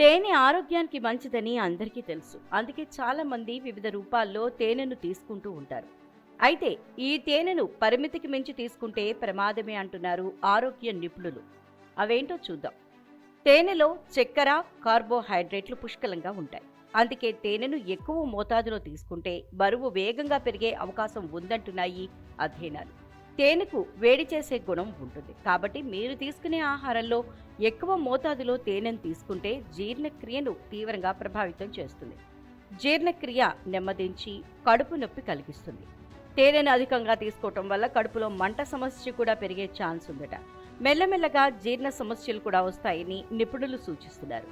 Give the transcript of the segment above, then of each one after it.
తేనె ఆరోగ్యానికి మంచిదని అందరికీ తెలుసు. అందుకే చాలా మంది వివిధ రూపాల్లో తేనెను తీసుకుంటూ ఉంటారు. అయితే ఈ తేనెను పరిమితికి మించి తీసుకుంటే ప్రమాదమే అంటున్నారు ఆరోగ్య నిపుణులు. అవేంటో చూద్దాం. తేనెలో చక్కెర కార్బోహైడ్రేట్లు పుష్కలంగా ఉంటాయి. అందుకే తేనెను ఎక్కువ మోతాదులో తీసుకుంటే బరువు వేగంగా పెరిగే అవకాశం ఉందంటున్నాయి అధ్యయనాలు. తేనెకు వేడి చేసే గుణం ఉంటుంది. కాబట్టి మీరు తీసుకునే ఆహారంలో ఎక్కువ మోతాదులో తేనెను తీసుకుంటే జీర్ణక్రియను తీవ్రంగా ప్రభావితం చేస్తుంది. జీర్ణక్రియ నెమ్మదించి కడుపు నొప్పి కలిగిస్తుంది. తేనెను అధికంగా తీసుకోవటం వల్ల కడుపులో మంట సమస్య కూడా పెరిగే ఛాన్స్ ఉందట. మెల్లమెల్లగా జీర్ణ సమస్యలు కూడా వస్తాయని నిపుణులు సూచిస్తున్నారు.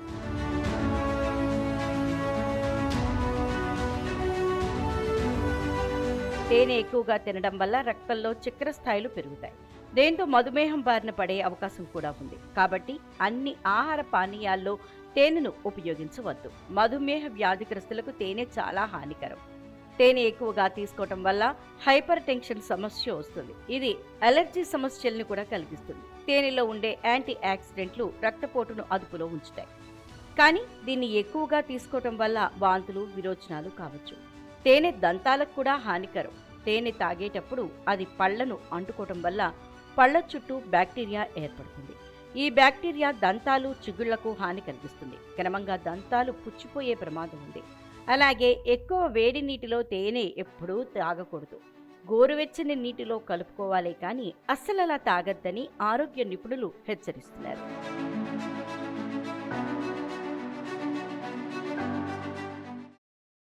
తేనె ఎక్కువగా తినడం వల్ల రక్తంలో చక్కెర స్థాయిలు పెరుగుతాయి. దీంతో మధుమేహం బారిన పడే అవకాశం కూడా ఉంది. కాబట్టి అన్ని ఆహార పానీయాల్లో తేనెను ఉపయోగించవద్దు. మధుమేహ వ్యాధిగ్రస్తులకు తేనె చాలా హానికరం. తేనె ఎక్కువగా తీసుకోవటం వల్ల హైపర్ టెన్షన్ సమస్య వస్తుంది. ఇది అలర్జీ సమస్యల్ని కూడా కలిగిస్తుంది. తేనెలో ఉండే యాంటీ ఆక్సిడెంట్లు రక్తపోటును అదుపులో ఉంచుతాయి. కానీ దీన్ని ఎక్కువగా తీసుకోవటం వల్ల వాంతులు విరోచనాలు కావచ్చు. తేనె దంతాలకు కూడా హానికరం. తేనె తాగేటప్పుడు అది పళ్ళను అంటుకోవటం వల్ల పళ్ళ చుట్టూ బ్యాక్టీరియా ఏర్పడుతుంది. ఈ బ్యాక్టీరియా దంతాలు చిగుళ్ళకు హాని కలిగిస్తుంది. క్రమంగా దంతాలు పుచ్చిపోయే ప్రమాదం ఉంది. అలాగే ఎక్కువ వేడి నీటిలో తేనె ఎప్పుడూ తాగకూడదు. గోరువెచ్చని నీటిలో కలుపుకోవాలి కానీ అస్సలు అలా తాగద్దని ఆరోగ్య నిపుణులు హెచ్చరిస్తున్నారు.